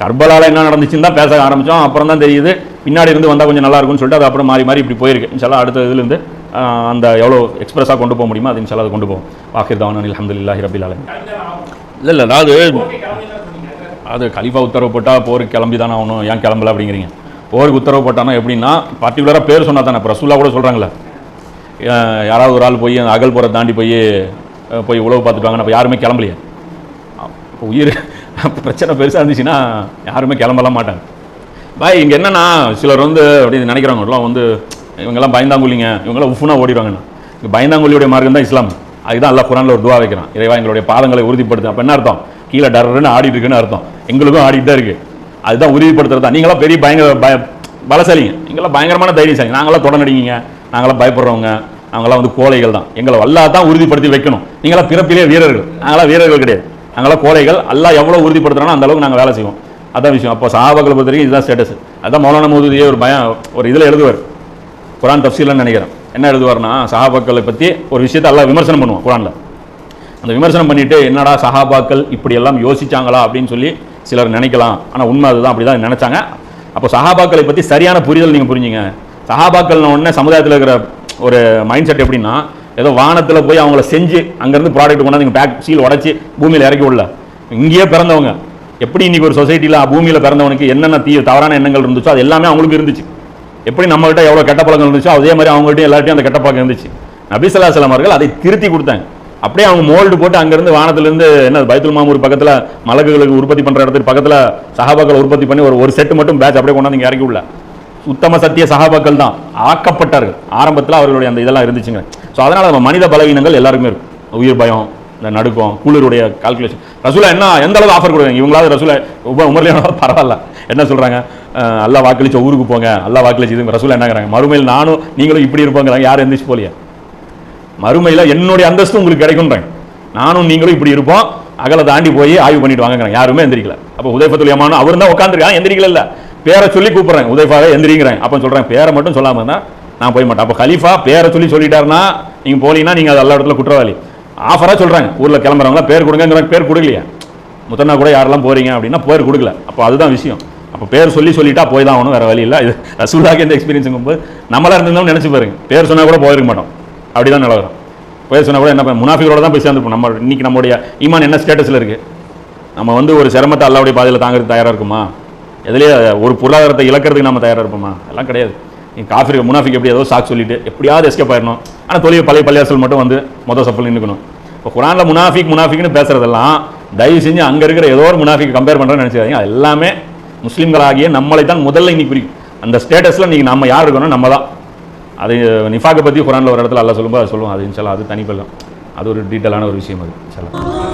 கர்பலால என்ன நடந்துச்சுன்னு தான் பேச ஆரம்பித்தோம் அப்புறம் தான் தெரியுது. பின்னாடி இருந்து வந்தால் கொஞ்சம் நல்லா இருக்கும்னு சொல்லிட்டு அது அப்புறம் மாறி மாறி இப்படி போயிருக்கு. இன்ஷால்லா அடுத்த இதுலேருந்து அந்த எவ்வளோ எக்ஸ்பிரஸாக கொண்டு போக முடியுமோ அது இன்ஷால்லா அது கொண்டு போவோம். வாக்கிர் தவான் அலமதுல்லாஹி ரபில் இல்லை இல்லை அதாவது அது கலிஃபா உத்தரவு போட்டால் போருக்கு கிளம்பி தானே ஆகணும். ஏன் கிளம்பல அப்படிங்கிறீங்க. போருக்கு உத்தரவு போட்டானா எப்படின்னா பர்டிகுலராக பேர் சொன்னா தானே இப்போ ரசூல்லா கூட சொல்கிறாங்களே யாராவது ஒரு ஆள் போய் அந்த அகல் போகிற தாண்டி போய் போய் உழவு பார்த்துட்டு வாங்க அப்போ யாருமே கிளம்பலையே. உயிர். பிரச்சனை பெருசாக இருந்துச்சுன்னா யாருமே கிளம்பலாம் மாட்டாங்க. பாய் இங்கே என்னென்னா சிலர் வந்து அப்படி நினைக்கிறவங்க எல்லாம் வந்து இவங்கெல்லாம் பயந்தாங்குழிங்க இவங்கெல்லாம் உஃப்னா ஓடிடுவாங்கண்ணா. இங்கே பயந்தாங்குழியுடைய மார்க்கம் தான் இஸ்லாம். அதுதான் எல்லா குரானில் ஒரு துவா வைக்கிறான். இறைவா எங்களுடைய பாதங்களை உறுதிப்படுத்து அப்போ என்ன அர்த்தம்? கீழே டர்ன்னு ஆடிட்டு இருக்குன்னு அர்த்தம். எங்களுக்கும் ஆடிட்டு தான் இருக்குது அதுதான் உறுதிப்படுத்துறது தான். நீங்களாம் பெரிய பயங்கர பய பலசாலிங்க. நீங்களாம் பயங்கரமான தைரியசாலி. நாங்களாம் தொடநடிங்க நாங்களாம் பயப்படுறவங்க. நாங்களாம் வந்து கோழைகள் தான். எங்களை வல்லா தான் உறுதிப்படுத்தி வைக்கணும். நீங்களாம் பிறப்பிலே வீரர்கள். நாங்களாம் வீரர்கள் கிடையாது. நாங்களாம் கோழைகள் எல்லாம் எவ்வளோ உறுதிப்படுத்துறானோ அந்த அளவுக்கு நாங்கள் வேலை செய்வோம். அதான் விஷயம். அப்போ சஹாபாக்களை பொறுத்த வரைக்கும் இதுதான் ஸ்டேட்டஸ் அதான் மௌலான மோதுதியே ஒரு பயம் ஒரு இதில் எழுதுவார். குரான் தப்சீல்னு நினைக்கிறேன். என்ன எழுதுவார்னா சஹாபாக்களை பற்றி ஒரு விஷயத்தை எல்லாம் விமர்சனம் பண்ணுவோம் குரானில். அந்த விமர்சனம் பண்ணிவிட்டு என்னடா சஹாபாக்கள் இப்படியெல்லாம் யோசித்தாங்களா யோசிச்சாங்களா? அப்படின்னு சொல்லி சிலர் நினைக்கலாம். ஆனால் உண்மை அதுதான். அப்படி தான் நினைச்சாங்க. அப்போ சஹாபாக்களை பற்றி சரியான புரிதல் நீங்கள் புரிஞ்சுங்க. சஹாபாக்கள்னு ஒன்று சமுதாயத்தில் இருக்கிற ஒரு மைண்ட் செட் எப்படின்னா ஏதோ வானத்தில் போய் அவங்கள செஞ்சு அங்கேருந்து ப்ராடக்ட் கொண்டாந்து நீங்கள் பேக் சீல் உடச்சி பூமியில் இறக்கி விடல. இங்கேயே பிறந்தவங்க. எப்படி இன்னைக்கு ஒரு சொசைட்டியில் பூமியில் பிறந்தவனுக்கு என்னென்ன தீ தவறான எண்ணங்கள் இருந்துச்சோ அது எல்லாமே அவங்களுக்கு இருந்துச்சு. எப்படி நம்மகிட்ட எவ்வளோ கெட்ட பழக்கம் இருந்துச்சோ அதே மாதிரி அவங்கள்ட்ட எல்லார்ட்டையும் அந்த கெட்ட பழக்கம் இருந்துச்சு. நபிசல்லாசலம் அவர்கள் அதை திருத்தி கொடுத்தாங்க. அப்படியே அவங்க மோல்டு போட்டு அங்கேருந்து வானத்துலேருந்து என்ன பைத்துல் மாமூர் பக்கத்தில் மலகுகளுக்கு உற்பத்தி பண்ணுற இடத்துக்கு பக்கத்தில் சகாபாக்கள் உற்பத்தி பண்ணி ஒரு ஒரு செட்டு மட்டும் பேட்ச் அப்படியே கொண்டாந்து இங்கே இறக்கி உள்ள உத்தம சத்திய சகாபாக்கள் தான். ஆக்கப்பட்டார்கள். ஆரம்பத்தில் அவர்களுடைய அந்த இதெல்லாம் இருந்துச்சுங்க. ஸோ அதனால் நம்ம மனித பலவீனங்கள் எல்லாருக்குமே இருக்கும். உயிர் பயம் இந்த நடுக்கம் குளிருடைய கால்குலேஷன் ரசூலா என்ன எந்த அளவுக்கு ஆஃபர் கொடுக்குறாங்க இவங்களாவது ரசூலா உப உமர்லையான பரவாயில்ல. என்ன சொல்கிறாங்க அல்லா வாக்களிச்ச ஊருக்கு போங்க அல்லா வாக்களிச்சு இது ரசூலா என்னங்கிறாங்க மறுமையில் நானும் நீங்களும் இப்படி இருப்போங்கிறாங்க. யாரும் எந்திரிச்சு போலியா மறுமையில் என்னுடைய அந்தஸ்து உங்களுக்கு கிடைக்கும்ன்றாங்க. நானும் நீங்களும் இப்படி இருப்போம். அகலை தாண்டி போய் ஆய்வு பண்ணிட்டு வாங்கிறாங்க யாருமே எந்திரிக்கல. அப்போ உதயபத்துல் யமானும் அவர் தான் உட்காந்துருக்காங்க எந்திரிக்கல இல்லை. பேரை சொல்லி கூப்பிட்றேன் உதயஃபாவே எந்திரிங்கிறாங்க. அப்போ சொல்கிறாங்க பேரை மட்டும் சொல்லாமல் தான் நான் போய் மாட்டேன். அப்போ கலீஃபா பேரை சொல்லி சொல்லிட்டாருன்னா நீங்கள் போனீங்கன்னா நீங்கள் அது எல்லா இடத்துல குற்றவாளி. ஆஃபராக சொல்கிறாங்க ஊரில் கிளம்புறவங்களா பேர் கொடுங்கிற பேர் கொடுக்கலையா. முத்தனா கூட யாரெல்லாம் போகிறீங்க அப்படின்னா பேர் கொடுக்கல. அப்போ அதுதான் விஷயம். அப்போ பேர் சொல்லி சொல்லிட்டா போய் தான் ஆகணும் வேறு வழி இல்லை. இது ரசூலாக்கு எந்த எக்ஸ்பீரியன்ஸுங்கும் போது நம்மளாக இருந்திருந்தோம் நினச்சி பாருங்க. பேர் சொன்னால் கூட போயிருக்க மாட்டோம். அப்படிதான் நிலவரம். சொன்னால் கூட என்ன பண்ண- முனாஃபிகளோட தான் போய் சேர்ந்துருப்போம். நம்ம இன்றைக்கி நம்மளுடைய ஈமான் என்ன ஸ்டேட்டஸில் இருக்குது நம்ம வந்து ஒரு சிரமத்தை அல்லாவுடைய பாதையில் தாங்கிறதுக்கு தயாராக இருக்குமா? எதுலேயே ஒரு பொருளாதாரத்தை இழக்கிறதுக்கு நம்ம தயாராக இருப்போமா? எல்லாம் கிடையாது. நீ காஃபி முனாஃபிக் எப்படி ஏதோ சாக் சொல்லிட்டு எப்படியாவது எஸ்கேப் ஆயிடணும். ஆனால் தொழில் பழைய பள்ளியாசல் மட்டும் வந்து மொதல் சப்பல் நின்றுக்கணும் இப்போ குரானில் முனாஃபிக் முனாஃபிக்னு பேசுகிறதெல்லாம் தயவு செஞ்சு அங்கே இருக்கிற ஏதோ ஒரு முனாஃபிக் கம்பேர் பண்ணுறேன்னு நினச்சிக்காதீங்க அது எல்லாமே முஸ்லீம்களாகிய நம்மளை தான் முதல்ல இன்னைக்கு குறிக்கும் அந்த ஸ்டேட்டஸில் நீங்கள் நம்ம யார் இருக்கணும் நம்ம தான். அது நிஃபாக்கை பற்றி குரானில் ஒரு இடத்துல எல்லாம் சொல்லும்போது அது சொல்லுவோம் அது சொல்லலாம் அது தனிப்பெல்லாம் அது ஒரு டீட்டெயிலான ஒரு விஷயம் அது இன்ஷால்லா